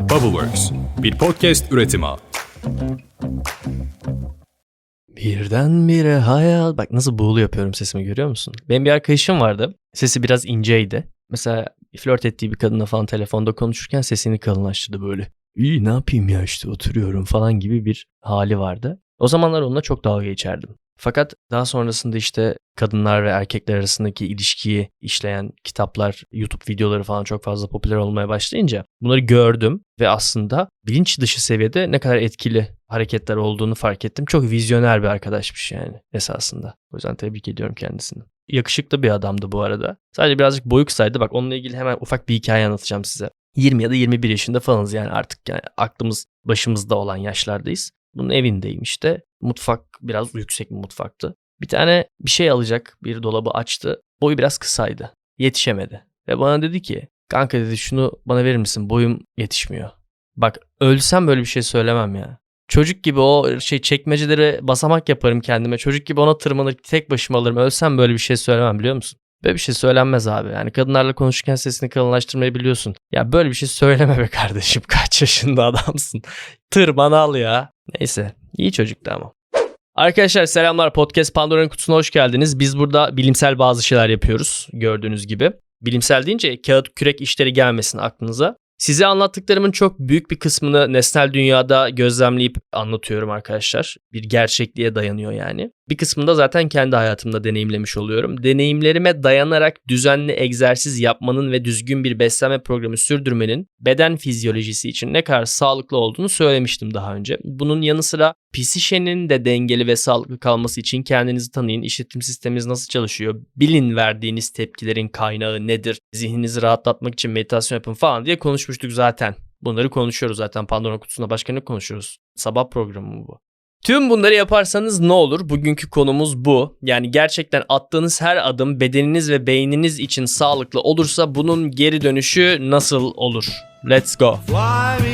Bubbleworks, bir podcast üretimi. Birdenbire hayal... Bak nasıl buğulu yapıyorum sesimi görüyor musun? Benim bir arkadaşım vardı. Sesi biraz inceydi. Mesela flört ettiği bir kadınla falan telefonda konuşurken sesini kalınlaştırdı böyle. İyi ne yapayım ya işte oturuyorum falan gibi bir hali vardı. O zamanlar onunla çok dalga geçerdim. Fakat daha sonrasında işte kadınlar ve erkekler arasındaki ilişkiyi işleyen kitaplar, YouTube videoları falan çok fazla popüler olmaya başlayınca bunları gördüm ve aslında bilinç dışı seviyede ne kadar etkili hareketler olduğunu fark ettim. Çok vizyoner bir arkadaşmış yani esasında. O yüzden tebrik ediyorum kendisini. Yakışıklı bir adamdı bu arada. Sadece birazcık boyu kısaydı. Bak onunla ilgili hemen ufak bir hikaye anlatacağım size. 20 ya da 21 yaşında falanız yani artık yani aklımız başımızda olan yaşlardayız. Bunun evindeyim işte. Mutfak biraz yüksek bir mutfaktı. Bir tane bir şey alacak bir dolabı açtı. Boyu biraz kısaydı. Yetişemedi. Ve bana dedi ki kanka dedi şunu bana verir misin boyum yetişmiyor. Bak ölsem böyle bir şey söylemem ya. Çocuk gibi o şey çekmecelere basamak yaparım kendime. Çocuk gibi ona tırmanır tek başıma alırım. Ölsem böyle bir şey söylemem biliyor musun? Böyle bir şey söylenmez abi. Yani kadınlarla konuşurken sesini kalınlaştırmayı biliyorsun. Ya böyle bir şey söyleme be kardeşim. Kaç yaşında adamsın. Tırman al ya. Neyse. iyi çocuktu ama. Arkadaşlar selamlar. Podcast Pandora'nın kutusuna hoş geldiniz. Biz burada bilimsel bazı şeyler yapıyoruz. Gördüğünüz gibi. Bilimsel deyince kağıt kürek işleri gelmesin aklınıza. Size anlattıklarımın çok büyük bir kısmını nesnel dünyada gözlemleyip anlatıyorum arkadaşlar. Bir gerçekliğe dayanıyor yani. Bir kısmını da zaten kendi hayatımda deneyimlemiş oluyorum. Deneyimlerime dayanarak düzenli egzersiz yapmanın ve düzgün bir beslenme programı sürdürmenin beden fizyolojisi için ne kadar sağlıklı olduğunu söylemiştim daha önce. Bunun yanı sıra psişenin de dengeli ve sağlıklı kalması için kendinizi tanıyın. İşletim sisteminiz nasıl çalışıyor? Bilin verdiğiniz tepkilerin kaynağı nedir? Zihninizi rahatlatmak için meditasyon yapın falan diye konuşmuştuk zaten. Bunları konuşuyoruz zaten Pandora kutusunda. Başka ne konuşuyoruz? Sabah programı mı bu? Tüm bunları yaparsanız ne olur? Bugünkü konumuz bu. Yani gerçekten attığınız her adım bedeniniz ve beyniniz için sağlıklı olursa bunun geri dönüşü nasıl olur? Let's go. Fly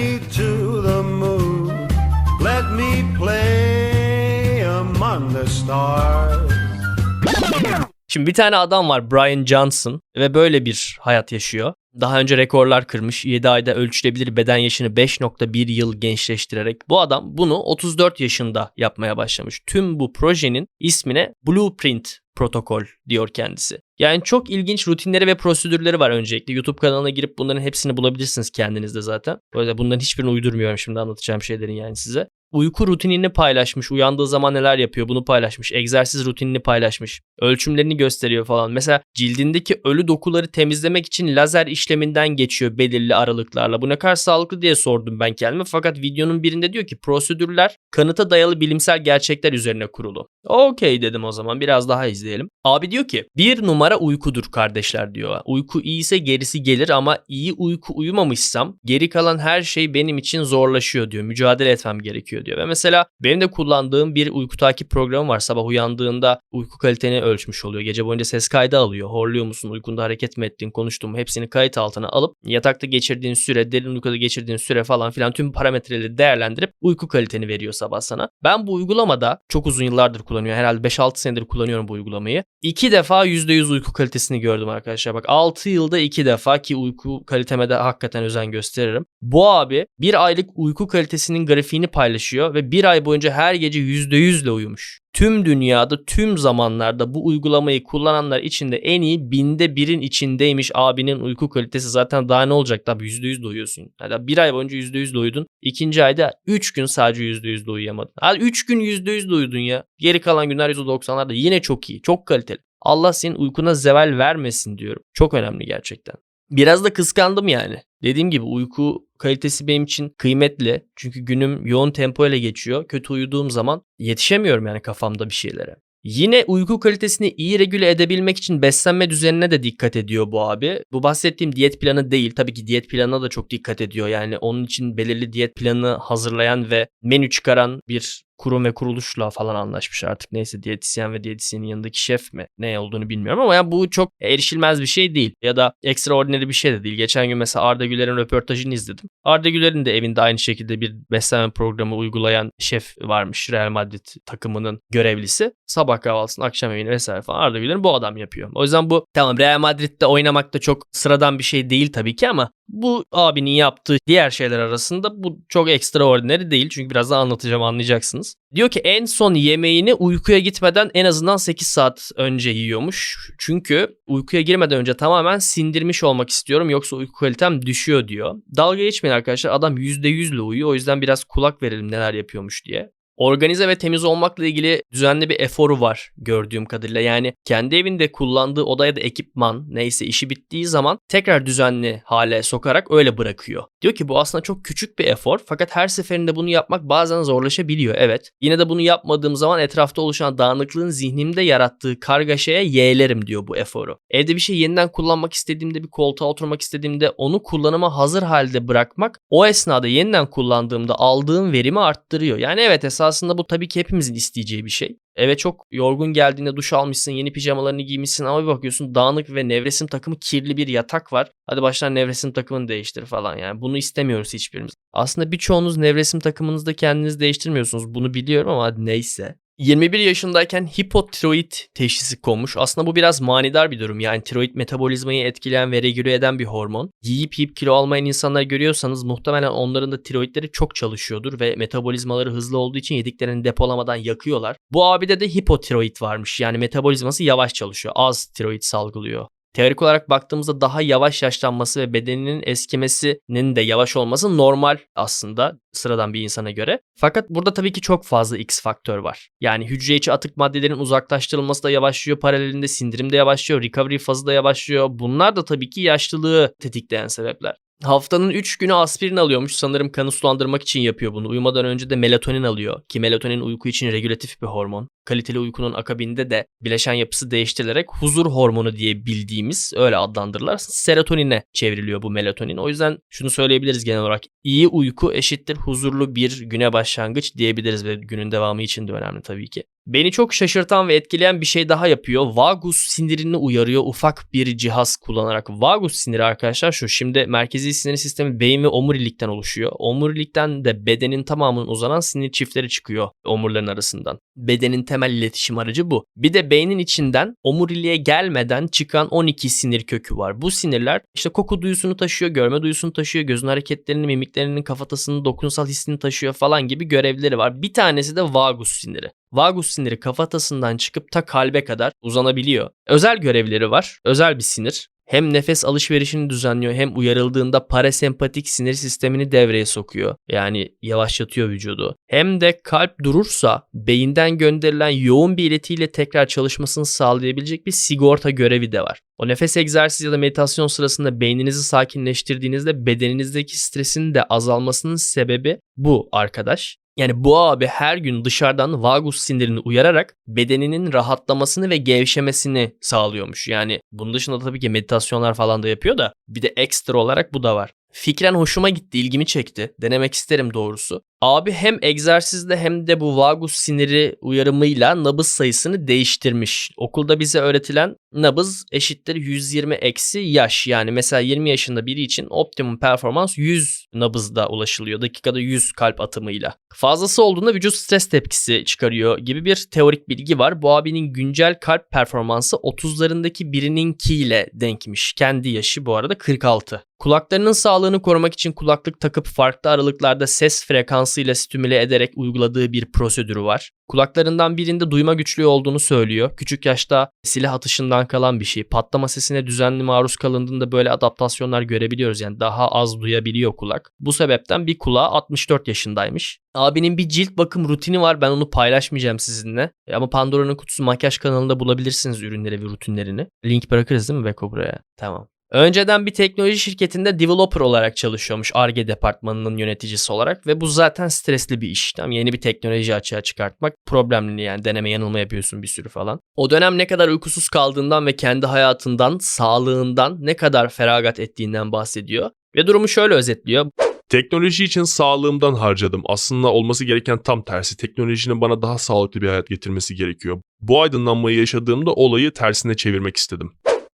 Şimdi bir tane adam var Brian Johnson ve böyle bir hayat yaşıyor. Daha önce rekorlar kırmış. 7 ayda ölçülebilir beden yaşını 5.1 yıl gençleştirerek. Bu adam bunu 34 yaşında yapmaya başlamış. Tüm bu projenin ismine Blueprint protokol diyor kendisi. Yani çok ilginç rutinleri ve prosedürleri var öncelikle. YouTube kanalına girip bunların hepsini bulabilirsiniz kendinizde zaten. O yüzden bunların hiçbirini uydurmuyorum şimdi anlatacağım şeylerin yani size uyku rutinini paylaşmış. Uyandığı zaman neler yapıyor bunu paylaşmış. Egzersiz rutinini paylaşmış. Ölçümlerini gösteriyor falan. Mesela cildindeki ölü dokuları temizlemek için lazer işleminden geçiyor belirli aralıklarla. Bu ne kadar sağlıklı diye sordum ben kendime. Fakat videonun birinde diyor ki prosedürler kanıta dayalı bilimsel gerçekler üzerine kurulu. Okey dedim o zaman biraz daha izleyelim. Abi diyor ki bir numara uykudur kardeşler diyor. Uyku iyiyse gerisi gelir ama iyi uyku uyumamışsam geri kalan her şey benim için zorlaşıyor diyor. Mücadele etmem gerekiyor diyor. Ve mesela benim de kullandığım bir uyku takip programı var. Sabah uyandığında uyku kaliteni ölçmüş oluyor. Gece boyunca ses kaydı alıyor. Horluyor musun? Uykunda hareket mi ettin? Konuştun mu? Hepsini kayıt altına alıp yatakta geçirdiğin süre, derin uykuda geçirdiğin süre falan filan tüm parametreleri değerlendirip uyku kaliteni veriyor sabah sana. Ben bu uygulamada çok uzun yıllardır kullanıyorum. Herhalde 5-6 senedir kullanıyorum bu uygulamayı. İki defa %100 uyku kalitesini gördüm arkadaşlar. Bak 6 yılda iki defa ki uyku kaliteme de hakikaten özen gösteririm. Bu abi bir aylık uyku kalitesinin grafiğini paylaşıyor ve bir ay boyunca her gece %100 ile uyumuş. Tüm dünyada tüm zamanlarda bu uygulamayı kullananlar içinde en iyi binde birin içindeymiş abinin uyku kalitesi. Zaten daha ne olacak tabi %100 de uyuyorsun. Yani bir ay boyunca %100 de uyudun. İkinci ayda 3 gün sadece %100 de uyuyamadın. Hadi 3 gün %100 de uyudun ya. Geri kalan günler %90'larda yine çok iyi. Çok kaliteli. Allah senin uykuna zeval vermesin diyorum. Çok önemli gerçekten. Biraz da kıskandım yani. Dediğim gibi uyku kalitesi benim için kıymetli. Çünkü günüm yoğun tempo ile geçiyor. Kötü uyuduğum zaman yetişemiyorum yani kafamda bir şeylere. Yine uyku kalitesini iyi regüle edebilmek için beslenme düzenine de dikkat ediyor bu abi. Bu bahsettiğim diyet planı değil. Tabii ki diyet planına da çok dikkat ediyor. Yani onun için belirli diyet planı hazırlayan ve menü çıkaran bir kurum ve kuruluşla falan anlaşmış artık. Neyse diyetisyen ve diyetisyenin yanındaki şef mi ne olduğunu bilmiyorum ama yani bu çok erişilmez bir şey değil. Ya da ekstraordinary bir şey de değil. Geçen gün mesela Arda Güler'in röportajını izledim. Arda Güler'in de evinde aynı şekilde bir beslenme programı uygulayan şef varmış. Real Madrid takımının görevlisi. Sabah kahvaltısını, akşam yemeğini vesaire falan Arda Güler'in bu adam yapıyor. O yüzden bu tamam Real Madrid'de oynamak da çok sıradan bir şey değil tabii ki ama Bu abinin yaptığı diğer şeyler arasında bu çok extraordinary değil. Çünkü biraz daha anlatacağım anlayacaksınız. Diyor ki en son yemeğini uykuya gitmeden en azından 8 saat önce yiyormuş. Çünkü uykuya girmeden önce tamamen sindirmiş olmak istiyorum yoksa uyku kalitem düşüyor diyor. Dalga geçmeyin arkadaşlar adam %100'le uyuyor o yüzden biraz kulak verelim neler yapıyormuş diye. Organize ve temiz olmakla ilgili düzenli bir eforu var gördüğüm kadarıyla. Yani kendi evinde kullandığı odaya da ekipman neyse işi bittiği zaman tekrar düzenli hale sokarak öyle bırakıyor. Diyor ki bu aslında çok küçük bir efor fakat her seferinde bunu yapmak bazen zorlaşabiliyor evet. Yine de bunu yapmadığım zaman etrafta oluşan dağınıklığın zihnimde yarattığı kargaşaya yeğlerim diyor bu eforu. Evde bir şey yeniden kullanmak istediğimde bir koltuğa oturmak istediğimde onu kullanıma hazır halde bırakmak o esnada yeniden kullandığımda aldığım verimi arttırıyor. Yani evet esasında bu tabii ki hepimizin isteyeceği bir şey. Eve çok yorgun geldiğinde duş almışsın, yeni pijamalarını giymişsin ama bir bakıyorsun dağınık ve nevresim takımı kirli bir yatak var. Hadi baştan nevresim takımını değiştir falan yani. Bunu istemiyoruz hiçbirimiz. Aslında birçoğunuz nevresim takımınızda kendiniz değiştirmiyorsunuz. Bunu biliyorum ama neyse. 21 yaşındayken hipotiroid teşhisi konmuş. Aslında bu biraz manidar bir durum. Yani tiroid metabolizmayı etkileyen ve regüle eden bir hormon. Yiyip yiyip kilo almayan insanlar görüyorsanız muhtemelen onların da tiroidleri çok çalışıyordur ve metabolizmaları hızlı olduğu için yediklerini depolamadan yakıyorlar. Bu abide de hipotiroid varmış. Yani metabolizması yavaş çalışıyor. Az tiroid salgılıyor. Teorik olarak baktığımızda daha yavaş yaşlanması ve bedeninin eskimesinin de yavaş olması normal aslında sıradan bir insana göre. Fakat burada tabii ki çok fazla X faktör var. Yani hücre içi atık maddelerin uzaklaştırılması da yavaşlıyor, paralelinde sindirim de yavaşlıyor, recovery fazı da yavaşlıyor. Bunlar da tabii ki yaşlılığı tetikleyen sebepler. Haftanın 3 günü aspirin alıyormuş. Sanırım kanı sulandırmak için yapıyor bunu. Uyumadan önce de melatonin alıyor. Ki melatonin uyku için regülatif bir hormon. Kaliteli uykunun akabinde de bileşen yapısı değiştirilerek huzur hormonu diye bildiğimiz öyle adlandırırlar. Serotonine çevriliyor bu melatonin. O yüzden şunu söyleyebiliriz genel olarak. İyi uyku eşittir huzurlu bir güne başlangıç diyebiliriz ve günün devamı için de önemli tabii ki. Beni çok şaşırtan ve etkileyen bir şey daha yapıyor. Vagus sinirini uyarıyor ufak bir cihaz kullanarak. Vagus siniri arkadaşlar şu. Şimdi merkezi sinir sistemi beyin ve omurilikten oluşuyor. Omurilikten de bedenin tamamının uzanan sinir çiftleri çıkıyor omurların arasından. Bedenin temel iletişim aracı bu. Bir de beynin içinden omuriliğe gelmeden çıkan 12 sinir kökü var. Bu sinirler işte koku duyusunu taşıyor, görme duyusunu taşıyor, gözün hareketlerini, mimiklerinin, kafatasının dokunsal hissini taşıyor falan gibi görevleri var. Bir tanesi de vagus siniri. Vagus siniri kafatasından çıkıp ta kalbe kadar uzanabiliyor. Özel görevleri var. Özel bir sinir. Hem nefes alışverişini düzenliyor hem uyarıldığında parasempatik sinir sistemini devreye sokuyor. Yani yavaşlatıyor vücudu. Hem de kalp durursa beyinden gönderilen yoğun bir iletiyle tekrar çalışmasını sağlayabilecek bir sigorta görevi de var. O nefes egzersizi ya da meditasyon sırasında beyninizi sakinleştirdiğinizde bedeninizdeki stresin de azalmasının sebebi bu arkadaş. Yani bu abi her gün dışarıdan vagus sinirini uyararak bedeninin rahatlamasını ve gevşemesini sağlıyormuş. Yani bunun dışında tabii ki meditasyonlar falan da yapıyor da bir de ekstra olarak bu da var. Fikren hoşuma gitti, ilgimi çekti. Denemek isterim doğrusu. Abi hem egzersizde hem de bu vagus siniri uyarımıyla nabız sayısını değiştirmiş. Okulda bize öğretilen nabız eşittir 120 eksi yaş. Yani mesela 20 yaşında biri için optimum performans 100 nabızda ulaşılıyor. Dakikada 100 kalp atımıyla. Fazlası olduğunda vücut stres tepkisi çıkarıyor gibi bir teorik bilgi var. Bu abinin güncel kalp performansı 30'larındaki birininkiyle denkmiş. Kendi yaşı bu arada 46. Kulaklarının sağlığını korumak için kulaklık takıp farklı aralıklarda ses frekansıyla stimüle ederek uyguladığı bir prosedürü var. Kulaklarından birinde duyma güçlüğü olduğunu söylüyor. Küçük yaşta silah atışından kalan bir şey. Patlama sesine düzenli maruz kalındığında böyle adaptasyonlar görebiliyoruz. Yani daha az duyabiliyor kulak. Bu sebepten bir kulağı 64 yaşındaymış. Abinin bir cilt bakım rutini var. Ben onu paylaşmayacağım sizinle. Ama Pandora'nın kutusu makyaj kanalında bulabilirsiniz ürünleri ve rutinlerini. Link bırakırız değil mi Beko buraya? Tamam. Önceden bir teknoloji şirketinde developer olarak çalışıyormuş ARGE departmanının yöneticisi olarak ve bu zaten stresli bir iş. Tam yeni bir teknoloji açığa çıkartmak problemli yani deneme yanılma yapıyorsun bir sürü falan. O dönem ne kadar uykusuz kaldığından ve kendi hayatından, sağlığından ne kadar feragat ettiğinden bahsediyor. Ve durumu şöyle özetliyor. Teknoloji için sağlığımdan harcadım. Aslında olması gereken tam tersi. Teknolojinin bana daha sağlıklı bir hayat getirmesi gerekiyor. Bu aydınlanmayı yaşadığımda olayı tersine çevirmek istedim.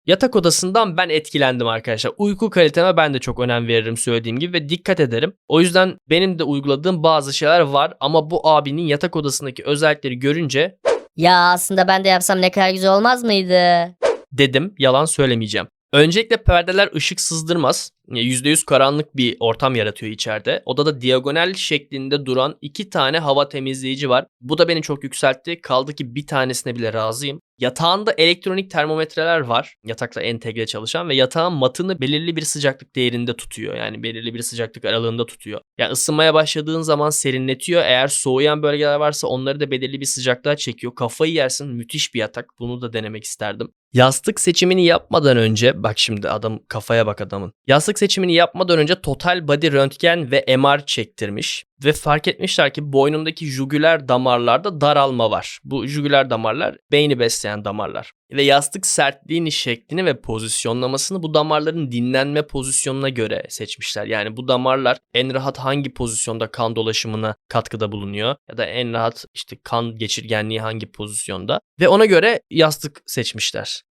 Yatak odasından ben etkilendim arkadaşlar. Uyku kaliteme ben de çok önem veririm söylediğim gibi ve dikkat ederim. O yüzden benim de uyguladığım bazı şeyler var ama bu abinin yatak odasındaki özellikleri görünce Ya aslında ben de yapsam ne kadar güzel olmaz mıydı? dedim yalan söylemeyeceğim. Öncelikle perdeler ışık sızdırmaz. %100 karanlık bir ortam yaratıyor içeride. Odada diagonal şeklinde duran iki tane hava temizleyici var. Bu da beni çok yükseltti. Kaldı ki bir tanesine bile razıyım. Yatağında elektronik termometreler var. Yatakla entegre çalışan ve yatağın matını belirli bir sıcaklık değerinde tutuyor. Yani belirli bir sıcaklık aralığında tutuyor. Yani ısınmaya başladığın zaman serinletiyor. Eğer soğuyan bölgeler varsa onları da belirli bir sıcaklığa çekiyor. Kafayı yersin. Müthiş bir yatak. Bunu da denemek isterdim. Yastık seçimini yapmadan önce bak şimdi adam kafaya bak adamın. Yastık seçimini yapmadan önce total body röntgen ve MR çektirmiş ve fark etmişler ki boynundaki jugüler damarlarda daralma var. Bu jugüler damarlar beyni besleyen damarlar. Ve yastık sertliğini, şeklini ve pozisyonlamasını bu damarların dinlenme pozisyonuna göre seçmişler. Yani bu damarlar en rahat hangi pozisyonda kan dolaşımına katkıda bulunuyor ya da en rahat işte kan geçirgenliği hangi pozisyonda ve ona göre yastık seçmişler.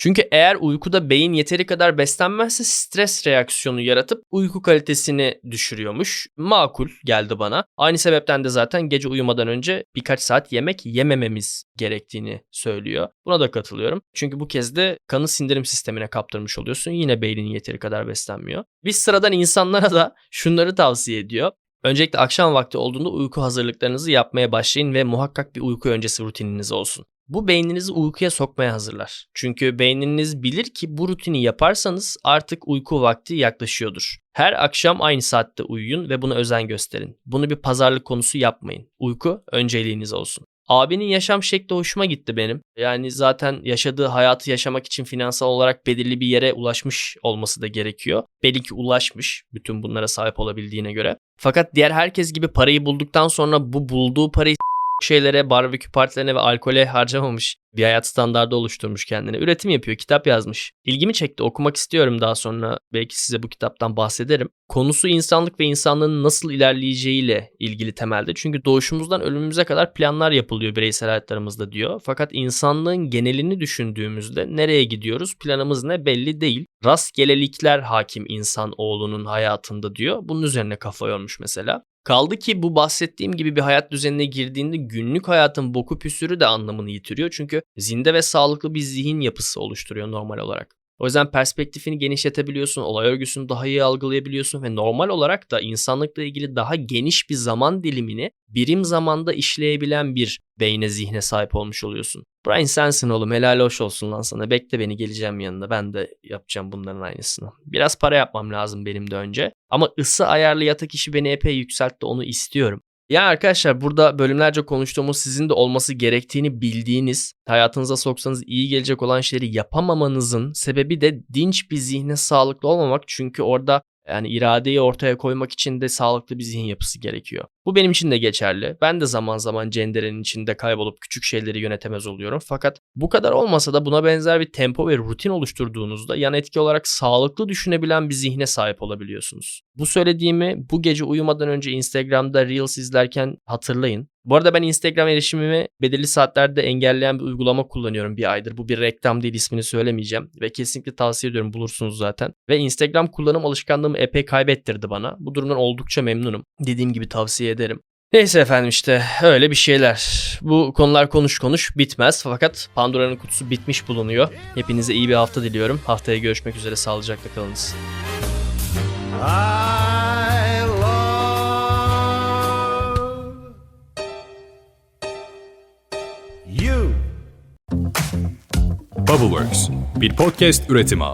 Çünkü eğer uykuda beyin yeteri kadar beslenmezse stres reaksiyonu yaratıp uyku kalitesini düşürüyormuş. Makul geldi bana. Aynı sebepten de zaten gece uyumadan önce birkaç saat yemek yemememiz gerektiğini söylüyor. Buna da katılıyorum. Çünkü bu kez de kanı sindirim sistemine kaptırmış oluyorsun. Yine beynin yeteri kadar beslenmiyor. Biz sıradan insanlara da şunları tavsiye ediyor. Öncelikle akşam vakti olduğunda uyku hazırlıklarınızı yapmaya başlayın ve muhakkak bir uyku öncesi rutininiz olsun. Bu beyninizi uykuya sokmaya hazırlar. Çünkü beyniniz bilir ki bu rutini yaparsanız artık uyku vakti yaklaşıyordur. Her akşam aynı saatte uyuyun ve buna özen gösterin. Bunu bir pazarlık konusu yapmayın. Uyku önceliğiniz olsun. Abinin yaşam şekli hoşuma gitti benim. Yani zaten yaşadığı hayatı yaşamak için finansal olarak belirli bir yere ulaşmış olması da gerekiyor. Belli ki ulaşmış bütün bunlara sahip olabildiğine göre. Fakat diğer herkes gibi parayı bulduktan sonra bu bulduğu parayı şeylere, barbekü partilerine ve alkole harcamamış. Bir hayat standardı oluşturmuş kendine. Üretim yapıyor, kitap yazmış. İlgimi çekti, okumak istiyorum daha sonra. Belki size bu kitaptan bahsederim. Konusu insanlık ve insanlığın nasıl ilerleyeceğiyle ilgili temelde. Çünkü doğuşumuzdan ölümümüze kadar planlar yapılıyor bireysel hayatlarımızda diyor. Fakat insanlığın genelini düşündüğümüzde nereye gidiyoruz, planımız ne belli değil. Rastgelelikler hakim insan oğlunun hayatında diyor. Bunun üzerine kafa yormuş mesela. Kaldı ki bu bahsettiğim gibi bir hayat düzenine girdiğinde günlük hayatın boku püsürü de anlamını yitiriyor. Çünkü zinde ve sağlıklı bir zihin yapısı oluşturuyor normal olarak. O yüzden perspektifini genişletebiliyorsun, olay örgüsünü daha iyi algılayabiliyorsun ve normal olarak da insanlıkla ilgili daha geniş bir zaman dilimini birim zamanda işleyebilen bir beyne zihne sahip olmuş oluyorsun. Brian sensin oğlum helal hoş olsun lan sana. Bekle beni geleceğim yanına. Ben de yapacağım bunların aynısını. Biraz para yapmam lazım benim de önce. Ama ısı ayarlı yatak işi beni epey yükseltti onu istiyorum. Ya arkadaşlar burada bölümlerce konuştuğumuz sizin de olması gerektiğini bildiğiniz, hayatınıza soksanız iyi gelecek olan şeyleri yapamamanızın sebebi de dinç bir zihne sağlıklı olmamak. Çünkü orada yani iradeyi ortaya koymak için de sağlıklı bir zihin yapısı gerekiyor. Bu benim için de geçerli. Ben de zaman zaman cenderenin içinde kaybolup küçük şeyleri yönetemez oluyorum. Fakat bu kadar olmasa da buna benzer bir tempo ve rutin oluşturduğunuzda yan etki olarak sağlıklı düşünebilen bir zihne sahip olabiliyorsunuz. Bu söylediğimi bu gece uyumadan önce Instagram'da Reels izlerken hatırlayın. Bu arada ben Instagram erişimimi belirli saatlerde engelleyen bir uygulama kullanıyorum bir aydır. Bu bir reklam değil ismini söylemeyeceğim. Ve kesinlikle tavsiye ediyorum bulursunuz zaten. Ve Instagram kullanım alışkanlığımı epey kaybettirdi bana. Bu durumdan oldukça memnunum. Dediğim gibi tavsiye ederim. Neyse efendim işte öyle bir şeyler. Bu konular konuş konuş bitmez fakat Pandora'nın kutusu bitmiş bulunuyor. Hepinize iyi bir hafta diliyorum. Haftaya görüşmek üzere sağlıcakla kalınız. I love you. Bubbleworks bir podcast üretimi.